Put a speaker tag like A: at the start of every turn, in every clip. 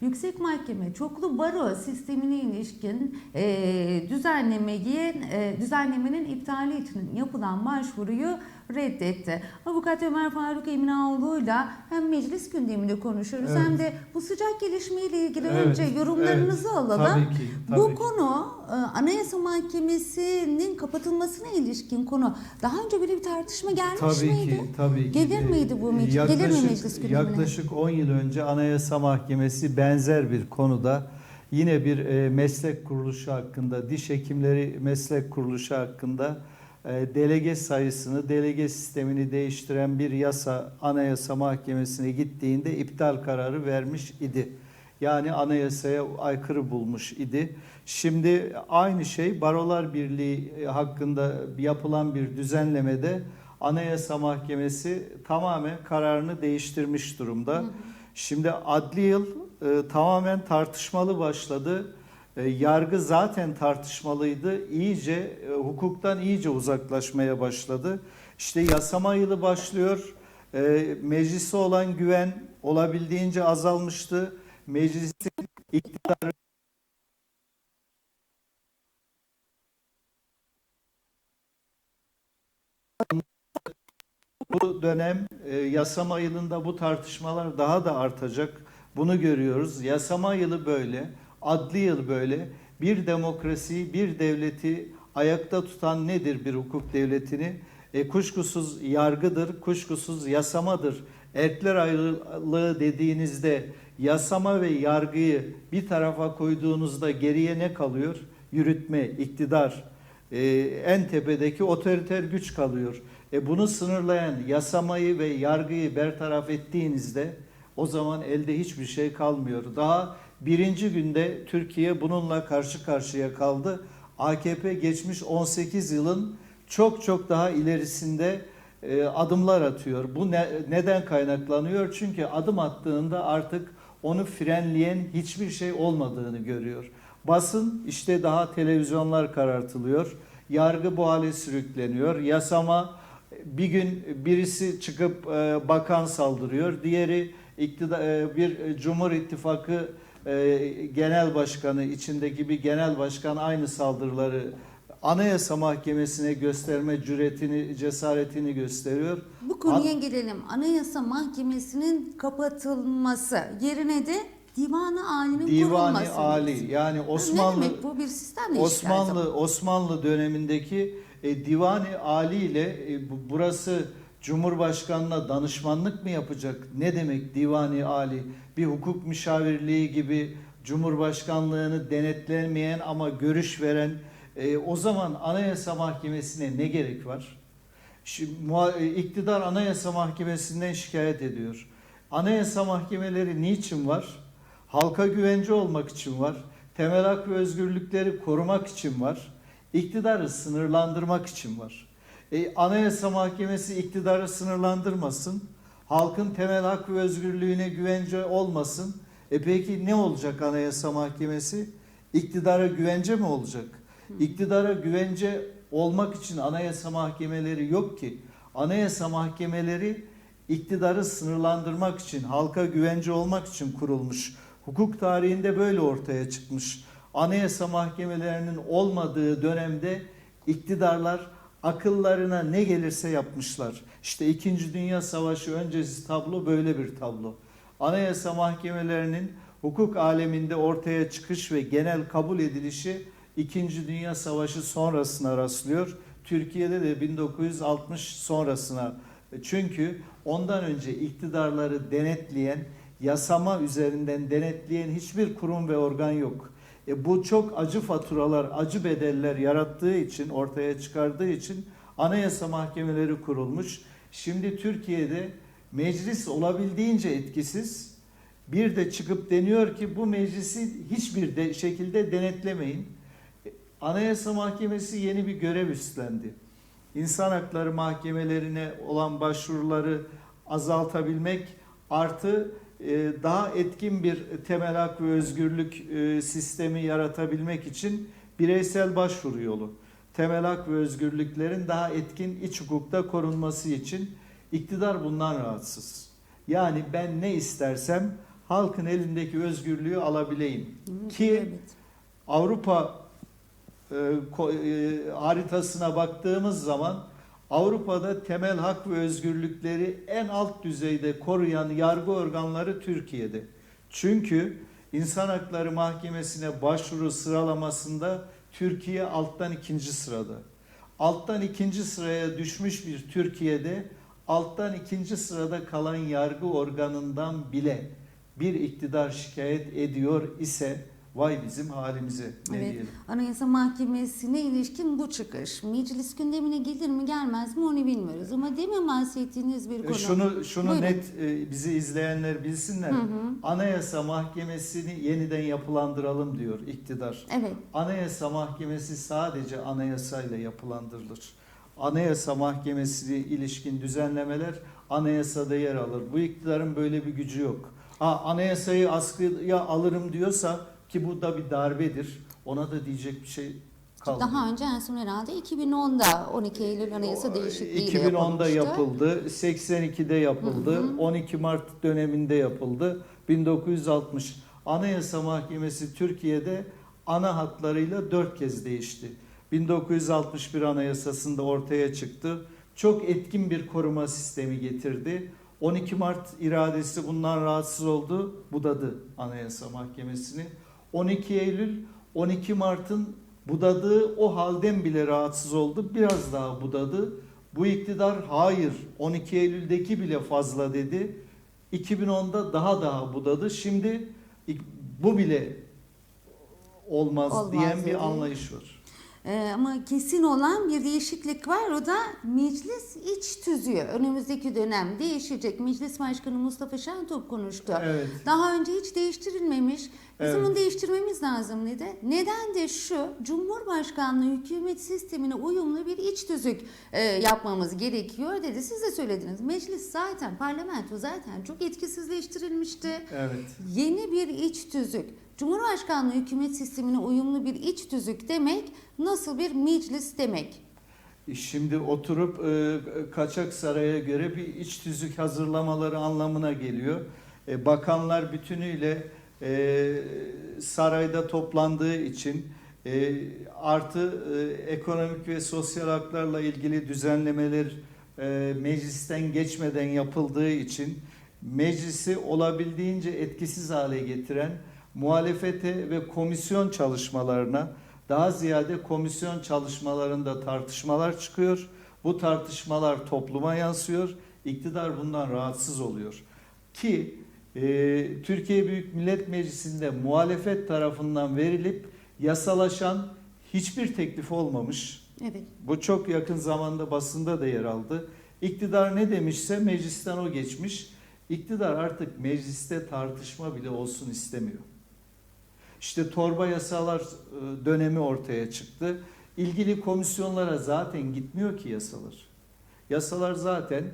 A: Yüksek Mahkeme çoklu baro sistemine ilişkin e, düzenlemeyi, e, düzenlemenin iptali için yapılan başvuruyu reddetti. Avukat Ömer Faruk Eminaoğlu'yla hem meclis gündeminde konuşuyoruz
B: Evet.
A: hem de bu sıcak gelişmeyle ilgili
B: Evet,
A: önce yorumlarınızı
B: evet.
A: alalım.
B: Tabii ki, tabii
A: bu
B: ki.
A: konu e, Anayasa Mahkemesi'nin kapatılmasına ilişkin konu. Daha önce böyle bir tartışma gelmiş
B: Tabii
A: miydi?
B: ki, tabii ki.
A: Gelir miydi bu meclis- gelir mi meclis gündemine?
B: Yaklaşık 10 yıl önce Anayasa Mahkemesi benzer bir konuda yine bir e, meslek kuruluşu hakkında, diş hekimleri meslek kuruluşu hakkında e, delege sayısını, delege sistemini değiştiren bir yasa Anayasa Mahkemesi'ne gittiğinde iptal kararı vermiş idi. Yani anayasaya aykırı bulmuş idi. Şimdi aynı şey Barolar Birliği e, hakkında yapılan bir düzenlemede Anayasa Mahkemesi tamamen kararını değiştirmiş durumda. Şimdi adli yıl e, tamamen tartışmalı başladı. E, yargı zaten tartışmalıydı. İyice e, hukuktan iyice uzaklaşmaya başladı. İşte yasama yılı başlıyor. E, meclise olan güven olabildiğince azalmıştı. Meclisin iktidarı Bu dönem e, yasama yılında bu tartışmalar daha da artacak. Bunu görüyoruz. Yasama yılı böyle, adli yıl böyle. Bir demokrasiyi, bir devleti ayakta tutan nedir bir hukuk devletini? E, kuşkusuz yargıdır, kuşkusuz yasamadır. Erkler ayrılığı dediğinizde yasama ve yargıyı bir tarafa koyduğunuzda geriye ne kalıyor? Yürütme, iktidar, e, en tepedeki otoriter güç kalıyor. E bunu sınırlayan yasamayı ve yargıyı bertaraf ettiğinizde o zaman elde hiçbir şey kalmıyor. Daha birinci günde Türkiye bununla karşı karşıya kaldı. AKP geçmiş 18 yılın çok çok daha ilerisinde e, adımlar atıyor. Bu ne, neden kaynaklanıyor? Çünkü adım attığında artık onu frenleyen hiçbir şey olmadığını görüyor. Basın işte daha televizyonlar karartılıyor. Yargı bu hale sürükleniyor. Yasama bir gün birisi çıkıp e, bakan saldırıyor. Diğeri iktidar, e, bir Cumhur İttifakı e, genel başkanı içindeki bir genel başkan aynı saldırıları Anayasa Mahkemesi'ne gösterme cüretini, cesaretini gösteriyor.
A: Bu konuya gelelim. Anayasa Mahkemesi'nin kapatılması yerine de Divan-ı Ali'nin
B: Divani
A: kurulması.
B: Ali yani Osmanlı
A: ne demek bu bir sistem mi
B: Osmanlı Osmanlı dönemindeki e, Divani Ali ile e, bu- burası Cumhurbaşkanına danışmanlık mı yapacak? Ne demek Divani Ali? Bir hukuk müşavirliği gibi Cumhurbaşkanlığını denetlemeyen ama görüş veren e, o zaman Anayasa Mahkemesi'ne ne gerek var? Şimdi, e, iktidar Anayasa Mahkemesi'nden şikayet ediyor. Anayasa mahkemeleri niçin var? Halka güvence olmak için var. Temel hak ve özgürlükleri korumak için var. İktidarı sınırlandırmak için var. E, Anayasa Mahkemesi iktidarı sınırlandırmasın. Halkın temel hak ve özgürlüğüne güvence olmasın. E peki ne olacak Anayasa Mahkemesi? İktidara güvence mi olacak? İktidara güvence olmak için anayasa mahkemeleri yok ki. Anayasa mahkemeleri iktidarı sınırlandırmak için, halka güvence olmak için kurulmuş. Hukuk tarihinde böyle ortaya çıkmış. Anayasa mahkemelerinin olmadığı dönemde iktidarlar akıllarına ne gelirse yapmışlar. İşte 2. Dünya Savaşı öncesi tablo böyle bir tablo. Anayasa mahkemelerinin hukuk aleminde ortaya çıkış ve genel kabul edilişi 2. Dünya Savaşı sonrasına rastlıyor. Türkiye'de de 1960 sonrasına. Çünkü ondan önce iktidarları denetleyen, yasama üzerinden denetleyen hiçbir kurum ve organ yok. E bu çok acı faturalar, acı bedeller yarattığı için, ortaya çıkardığı için anayasa mahkemeleri kurulmuş. Şimdi Türkiye'de meclis olabildiğince etkisiz. Bir de çıkıp deniyor ki bu meclisi hiçbir de şekilde denetlemeyin. E, Anayasa Mahkemesi yeni bir görev üstlendi. İnsan hakları mahkemelerine olan başvuruları azaltabilmek artı daha etkin bir temel hak ve özgürlük e, sistemi yaratabilmek için bireysel başvuru yolu. Temel hak ve özgürlüklerin daha etkin iç hukukta korunması için iktidar bundan rahatsız. Yani ben ne istersem halkın elindeki özgürlüğü alabileyim. Ki
A: evet.
B: Avrupa e, ko- e, haritasına baktığımız zaman Avrupa'da temel hak ve özgürlükleri en alt düzeyde koruyan yargı organları Türkiye'de. Çünkü İnsan Hakları Mahkemesi'ne başvuru sıralamasında Türkiye alttan ikinci sırada. Alttan ikinci sıraya düşmüş bir Türkiye'de alttan ikinci sırada kalan yargı organından bile bir iktidar şikayet ediyor ise vay bizim halimize ne
A: Evet.
B: diyelim.
A: Anayasa Mahkemesi'ne ilişkin bu çıkış. Meclis gündemine gelir mi gelmez mi onu bilmiyoruz. Ama demin bahsettiğiniz bir
B: E,
A: konu.
B: Şunu şunu
A: Buyurun.
B: net e, bizi izleyenler bilsinler.
A: Hı hı.
B: Anayasa Mahkemesi'ni yeniden yapılandıralım diyor iktidar.
A: Evet.
B: Anayasa Mahkemesi sadece anayasayla yapılandırılır. Anayasa Mahkemesi'ne ilişkin düzenlemeler anayasada yer alır. Bu iktidarın böyle bir gücü yok. Ha anayasayı askıya alırım diyorsa ki bu da bir darbedir. Ona da diyecek bir şey kalmıyor.
A: Daha önce en son herhalde 2010'da 12 Eylül Anayasa değişikliğiyle
B: 2010'da
A: yapılmıştı.
B: yapıldı, 82'de yapıldı,
A: Hı hı.
B: 12 Mart döneminde yapıldı, 1960. Anayasa Mahkemesi Türkiye'de ana hatlarıyla dört kez değişti. 1961 Anayasası'nda ortaya çıktı. Çok etkin bir koruma sistemi getirdi. 12 Mart iradesi bundan rahatsız oldu, budadı Anayasa Mahkemesi'ni. 12 Eylül 12 Mart'ın budadığı o halden bile rahatsız oldu. Biraz daha budadı. Bu iktidar hayır 12 Eylül'deki bile fazla dedi. 2010'da daha daha budadı. Şimdi bu bile olmaz,
A: Olmaz
B: diyen bir anlayış var.
A: Ee, ama kesin olan bir değişiklik var. O da meclis iç tüzüğü. Önümüzdeki dönem değişecek. Meclis Başkanı Mustafa Şentop konuştu.
B: Evet.
A: Daha önce hiç değiştirilmemiş. Bizim
B: Evet.
A: bunu değiştirmemiz lazım dedi. Neden de şu, Cumhurbaşkanlığı hükümet sistemine uyumlu bir iç tüzük e, yapmamız gerekiyor dedi. Siz de söylediniz. Meclis zaten, parlamento zaten çok etkisizleştirilmişti.
B: Evet.
A: Yeni bir iç tüzük. Cumhurbaşkanlığı hükümet sistemine uyumlu bir iç tüzük demek nasıl bir meclis demek?
B: Şimdi oturup e, kaçak saraya göre bir iç tüzük hazırlamaları anlamına geliyor. E, bakanlar bütünüyle e, sarayda toplandığı için e, artı e, ekonomik ve sosyal haklarla ilgili düzenlemeler e, meclisten geçmeden yapıldığı için meclisi olabildiğince etkisiz hale getiren muhalefete ve komisyon çalışmalarına daha ziyade komisyon çalışmalarında tartışmalar çıkıyor. Bu tartışmalar topluma yansıyor. İktidar bundan rahatsız oluyor. Ki e, Türkiye Büyük Millet Meclisi'nde muhalefet tarafından verilip yasalaşan hiçbir teklif olmamış.
A: Evet.
B: Bu çok yakın zamanda basında da yer aldı. İktidar ne demişse meclisten o geçmiş. İktidar artık mecliste tartışma bile olsun istemiyor. İşte torba yasalar e, dönemi ortaya çıktı. İlgili komisyonlara zaten gitmiyor ki yasalar. Yasalar zaten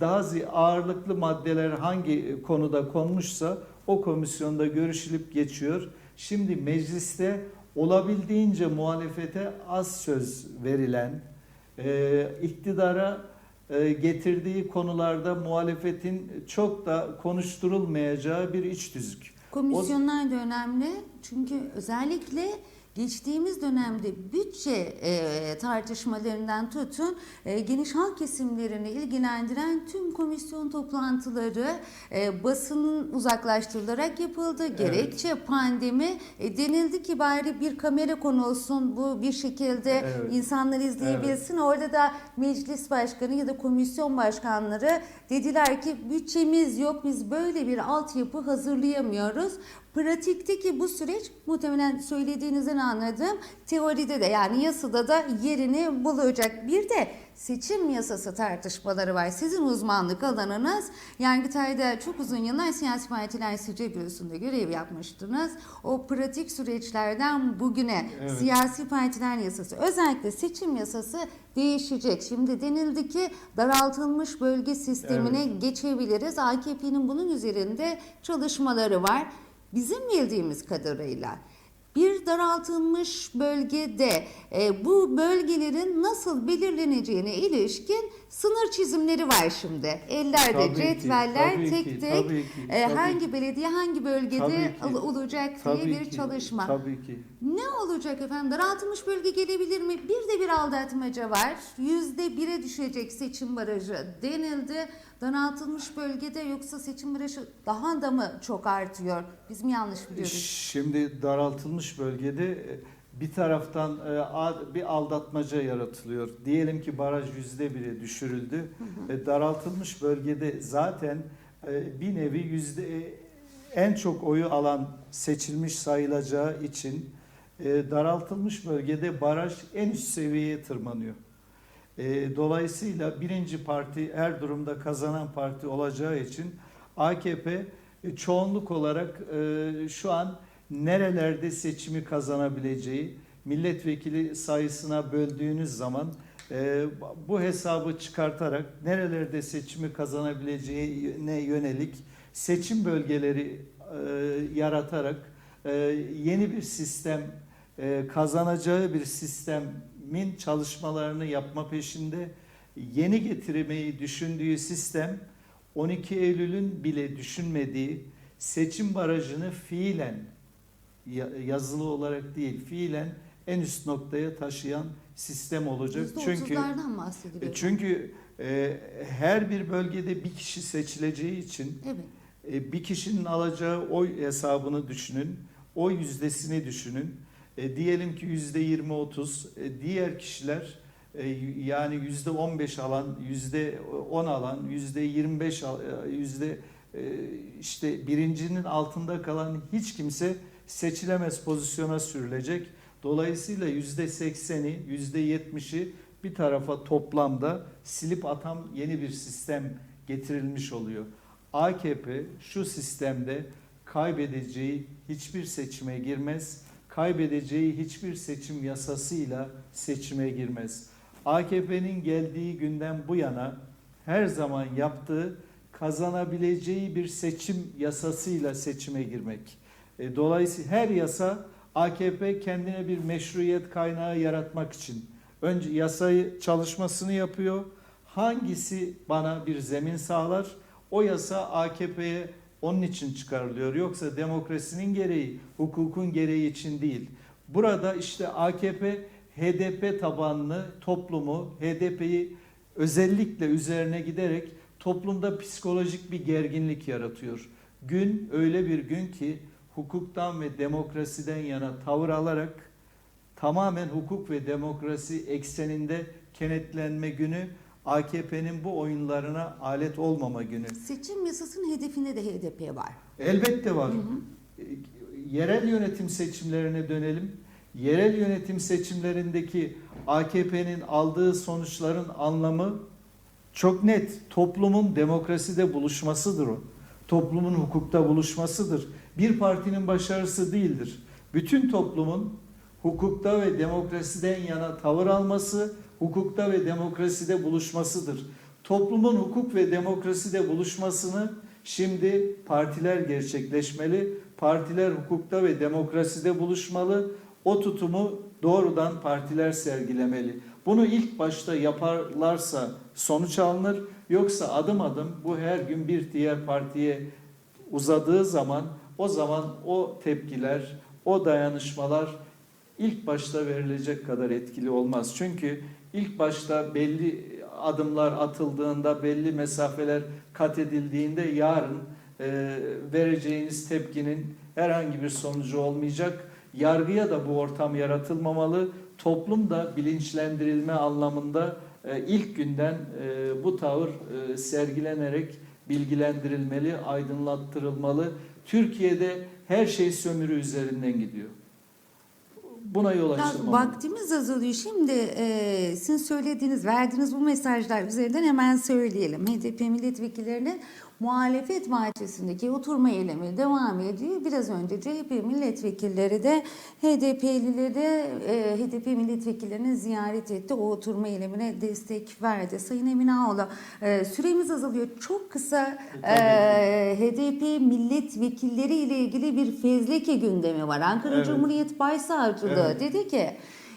B: daha ağırlıklı maddeler hangi konuda konmuşsa o komisyonda görüşülüp geçiyor. Şimdi mecliste olabildiğince muhalefete az söz verilen, e, iktidara e, getirdiği konularda muhalefetin çok da konuşturulmayacağı bir iç tüzük.
A: Komisyonlar da önemli. Çünkü özellikle geçtiğimiz dönemde bütçe e, tartışmalarından tutun e, geniş halk kesimlerini ilgilendiren tüm komisyon toplantıları e, basının uzaklaştırılarak yapıldı. Gerekçe pandemi e, denildi ki bari bir kamera konulsun bu bir şekilde
B: Evet.
A: insanlar izleyebilsin. Orada da meclis başkanı ya da komisyon başkanları dediler ki bütçemiz yok biz böyle bir altyapı hazırlayamıyoruz. Pratikteki bu süreç muhtemelen söylediğinizden anladım. Teoride de yani yasada da yerini bulacak. Bir de seçim yasası tartışmaları var. Sizin uzmanlık alanınız Yargıtay'da çok uzun yıllar siyasi partiler SİCE Bürosu'nda görev yapmıştınız. O pratik süreçlerden bugüne
B: Evet.
A: siyasi partiler yasası özellikle seçim yasası değişecek. Şimdi denildi ki daraltılmış bölge sistemine geçebiliriz. AKP'nin bunun üzerinde çalışmaları var. Bizim bildiğimiz kadarıyla bir daraltılmış bölgede e, bu bölgelerin nasıl belirleneceğine ilişkin sınır çizimleri var şimdi. Ellerde
B: Tabii ki,
A: cetveller
B: tabii
A: tek
B: ki,
A: tek
B: ki,
A: e, hangi belediye hangi bölgede
B: Tabii ki.
A: ol- olacak diye
B: Tabii
A: bir
B: ki,
A: çalışma.
B: Tabii ki.
A: Ne olacak efendim? Daraltılmış bölge gelebilir mi? Bir de bir aldatmaca var. Yüzde bire düşecek seçim barajı denildi. Daraltılmış bölgede yoksa seçim barajı daha da mı çok artıyor? Biz mi yanlış biliyoruz?
B: Şimdi daraltılmış bölgede e, bir taraftan e, bir aldatmaca yaratılıyor. Diyelim ki baraj yüzde bire düşürüldü. E, Daraltılmış bölgede zaten e, bir nevi yüzde e, en çok oyu alan seçilmiş sayılacağı için daraltılmış bölgede baraj en üst seviyeye tırmanıyor. Dolayısıyla birinci parti her durumda kazanan parti olacağı için AKP çoğunluk olarak şu an nerelerde seçimi kazanabileceği milletvekili sayısına böldüğünüz zaman e, bu hesabı çıkartarak nerelerde seçimi kazanabileceğine yönelik seçim bölgeleri e, yaratarak e, yeni bir sistem e, kazanacağı bir sistemin çalışmalarını yapma peşinde yeni getirmeyi düşündüğü sistem 12 Eylül'ün bile düşünmediği seçim barajını fiilen yazılı olarak değil fiilen en üst noktaya taşıyan sistem olacak. Çünkü
A: bahsediliyor.
B: e, çünkü e, her bir bölgede bir kişi seçileceği için
A: Evet.
B: e, bir kişinin alacağı oy hesabını düşünün. Oy yüzdesini düşünün. E, diyelim ki yüzde 20-30 e, diğer kişiler e, yani yüzde 15 alan, yüzde 10 alan, yüzde 25 al- e, yüzde işte birincinin altında kalan hiç kimse seçilemez pozisyona sürülecek. Dolayısıyla yüzde 80'i, yüzde 70'i bir tarafa toplamda silip atan yeni bir sistem getirilmiş oluyor. AKP şu sistemde kaybedeceği hiçbir seçime girmez, kaybedeceği hiçbir seçim yasasıyla seçime girmez. AKP'nin geldiği günden bu yana her zaman yaptığı kazanabileceği bir seçim yasasıyla seçime girmek. E, Dolayısıyla her yasa AKP kendine bir meşruiyet kaynağı yaratmak için önce yasayı çalışmasını yapıyor. Hangisi bana bir zemin sağlar? O yasa AKP'ye onun için çıkarılıyor. Yoksa demokrasinin gereği, hukukun gereği için değil. Burada işte AKP HDP tabanlı toplumu, HDP'yi özellikle üzerine giderek toplumda psikolojik bir gerginlik yaratıyor. Gün öyle bir gün ki hukuktan ve demokrasiden yana tavır alarak tamamen hukuk ve demokrasi ekseninde kenetlenme günü AKP'nin bu oyunlarına alet olmama günü.
A: Seçim yasasının hedefinde de HDP var.
B: Elbette var. E, Yerel yönetim seçimlerine dönelim. Yerel yönetim seçimlerindeki AKP'nin aldığı sonuçların anlamı çok net. Toplumun demokraside buluşmasıdır o. Toplumun hukukta buluşmasıdır. Bir partinin başarısı değildir. Bütün toplumun hukukta ve demokrasiden yana tavır alması, hukukta ve demokraside buluşmasıdır. Toplumun hukuk ve demokraside buluşmasını şimdi partiler gerçekleşmeli. Partiler hukukta ve demokraside buluşmalı. O tutumu doğrudan partiler sergilemeli. Bunu ilk başta yaparlarsa sonuç alınır. Yoksa adım adım bu her gün bir diğer partiye uzadığı zaman o zaman o tepkiler, o dayanışmalar ilk başta verilecek kadar etkili olmaz. Çünkü ilk başta belli adımlar atıldığında, belli mesafeler kat edildiğinde yarın e, vereceğiniz tepkinin herhangi bir sonucu olmayacak. Yargıya da bu ortam yaratılmamalı. Toplum da bilinçlendirilme anlamında e, ilk günden e, bu tavır e, sergilenerek bilgilendirilmeli, aydınlattırılmalı. Türkiye'de her şey sömürü üzerinden gidiyor. Buna yol açılmamalı.
A: vaktimiz azalıyor. Şimdi e, sizin söylediğiniz, verdiğiniz bu mesajlar üzerinden hemen söyleyelim. HDP milletvekillerinin muhalefet bahçesindeki oturma eylemi devam ediyor. Biraz önce CHP milletvekilleri de HDP'lileri, e, HDP milletvekillerini ziyaret etti. O oturma eylemine destek verdi. Sayın Emine Ağoğlu, e, süremiz azalıyor. Çok kısa e, HDP milletvekilleri ile ilgili bir fezleke gündemi var. Ankara
B: Evet.
A: Cumhuriyet Başsavcılığı
B: Evet.
A: dedi ki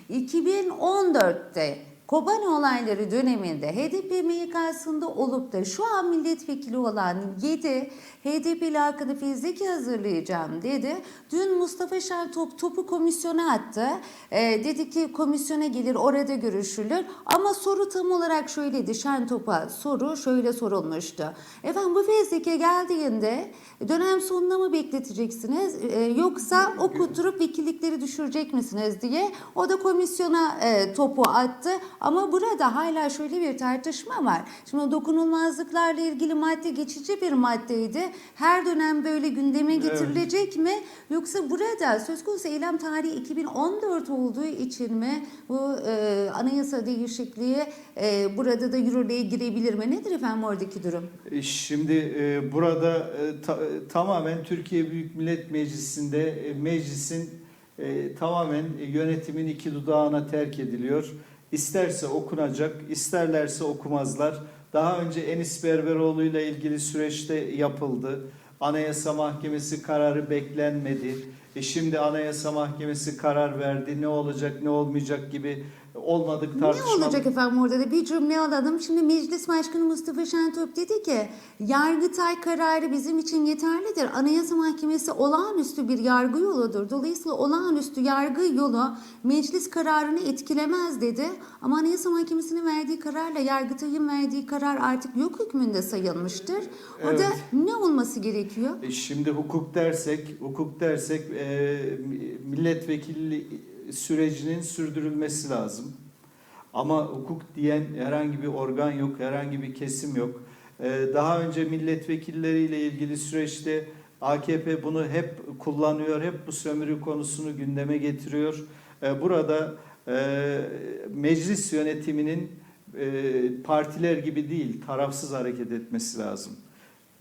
A: 2014'te Kobani olayları döneminde HDP MYK'sında olup da şu an milletvekili olan 7 HDP'li hakkında fezleke hazırlayacağım dedi. Dün Mustafa Şentop topu komisyona attı. Ee, dedi ki komisyona gelir orada görüşülür. Ama soru tam olarak şöyleydi. Şentop'a soru şöyle sorulmuştu. Efendim bu fezleke geldiğinde dönem sonuna mı bekleteceksiniz Ee, yoksa okuturup vekillikleri düşürecek misiniz diye o da komisyona e, topu attı. Ama burada hala şöyle bir tartışma var. Şimdi dokunulmazlıklarla ilgili madde geçici bir maddeydi. Her dönem böyle gündeme
B: Evet.
A: getirilecek mi? Yoksa burada söz konusu eylem tarihi 2014 olduğu için mi bu e, anayasa değişikliği e, burada da yürürlüğe girebilir mi? Nedir efendim oradaki durum?
B: E, Şimdi e, burada e, ta- e, tamamen Türkiye Büyük Millet Meclisi'nde e, meclisin e, tamamen yönetimin iki dudağına terk ediliyor. İsterse okunacak, isterlerse okumazlar. Daha önce Enis Berberoğlu ile ilgili süreçte yapıldı. Anayasa Mahkemesi kararı beklenmedi. E şimdi Anayasa Mahkemesi karar verdi. Ne olacak, ne olmayacak gibi olmadık
A: Ne
B: tartışma.
A: olacak efendim orada da bir cümle alalım. Şimdi Meclis Başkanı Mustafa Şentop dedi ki Yargıtay kararı bizim için yeterlidir. Anayasa Mahkemesi olağanüstü bir yargı yoludur. Dolayısıyla olağanüstü yargı yolu meclis kararını etkilemez dedi. Ama Anayasa Mahkemesi'nin verdiği kararla Yargıtay'ın verdiği karar artık yok hükmünde sayılmıştır. Orada
B: Evet.
A: ne olması gerekiyor?
B: E, Şimdi hukuk dersek, hukuk dersek e, milletvekilli sürecinin sürdürülmesi lazım. Ama hukuk diyen herhangi bir organ yok, herhangi bir kesim yok. E, daha önce milletvekilleriyle ilgili süreçte AKP bunu hep kullanıyor, hep bu sömürü konusunu gündeme getiriyor. E, burada e, meclis yönetiminin e, partiler gibi değil, tarafsız hareket etmesi lazım.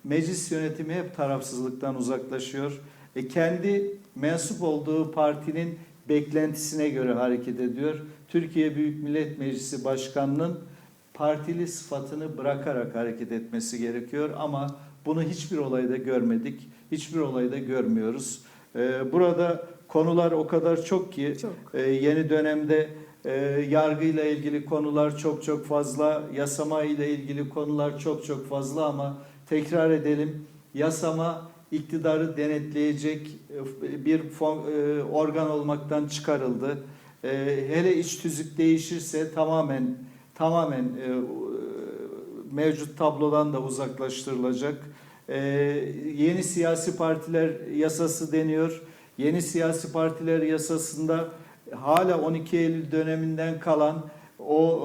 B: Meclis yönetimi hep tarafsızlıktan uzaklaşıyor. E kendi mensup olduğu partinin beklentisine göre hareket ediyor. Türkiye Büyük Millet Meclisi Başkanı'nın partili sıfatını bırakarak hareket etmesi gerekiyor ama bunu hiçbir olayda görmedik. Hiçbir olayda görmüyoruz. E, burada konular o kadar çok ki
A: Çok.
B: e, yeni dönemde e, yargıyla ilgili konular çok çok fazla, yasama ile ilgili konular çok çok fazla ama tekrar edelim. Yasama iktidarı denetleyecek e, bir e, organ olmaktan çıkarıldı. E, hele iç tüzük değişirse tamamen tamamen mevcut tablodan da uzaklaştırılacak. Yeni siyasi partiler yasası deniyor. Yeni siyasi partiler yasasında hala 12 Eylül döneminden kalan o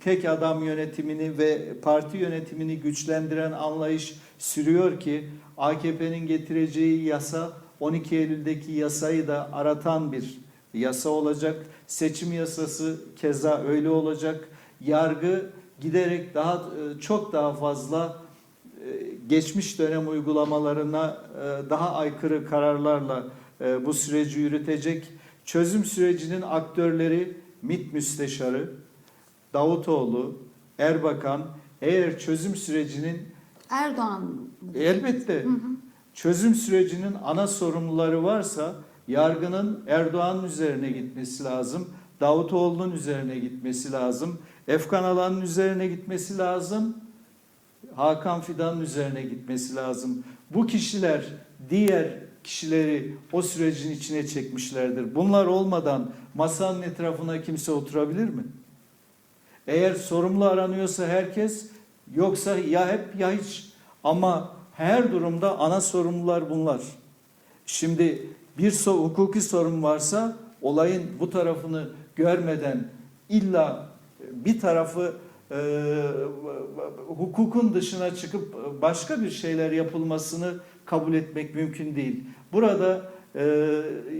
B: tek adam yönetimini ve parti yönetimini güçlendiren anlayış sürüyor ki AKP'nin getireceği yasa 12 Eylül'deki yasayı da aratan bir yasa olacak. Seçim yasası keza öyle olacak. Yargı giderek daha e, çok daha fazla e, geçmiş dönem uygulamalarına e, daha aykırı kararlarla bu süreci yürütecek. Çözüm sürecinin aktörleri MİT Müsteşarı, Davutoğlu, Erbakan eğer çözüm sürecinin
A: Erdoğan
B: elbette çözüm sürecinin ana sorumluları varsa yargının Erdoğan'ın üzerine gitmesi lazım. Davutoğlu'nun üzerine gitmesi lazım. Efkan Alan'ın üzerine gitmesi lazım. Hakan Fidan'ın üzerine gitmesi lazım. Bu kişiler diğer kişileri o sürecin içine çekmişlerdir. Bunlar olmadan masanın etrafına kimse oturabilir mi? Eğer sorumlu aranıyorsa herkes yoksa ya hep ya hiç ama her durumda ana sorumlular bunlar. Şimdi bir so hukuki sorun varsa olayın bu tarafını görmeden illa bir tarafı e, hukukun dışına çıkıp başka bir şeyler yapılmasını kabul etmek mümkün değil. Burada e,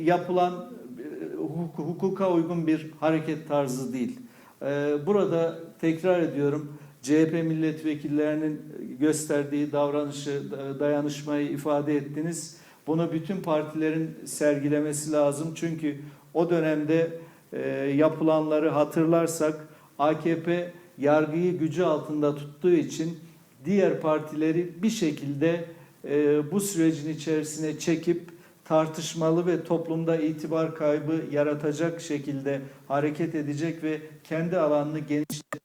B: yapılan e, hukuk- hukuka uygun bir hareket tarzı değil. E, burada tekrar ediyorum CHP milletvekillerinin gösterdiği davranışı, da- dayanışmayı ifade ettiniz. Bunu bütün partilerin sergilemesi lazım. Çünkü o dönemde e, yapılanları hatırlarsak AKP yargıyı gücü altında tuttuğu için diğer partileri bir şekilde e, bu sürecin içerisine çekip tartışmalı ve toplumda itibar kaybı yaratacak şekilde hareket edecek ve kendi alanını genişletmek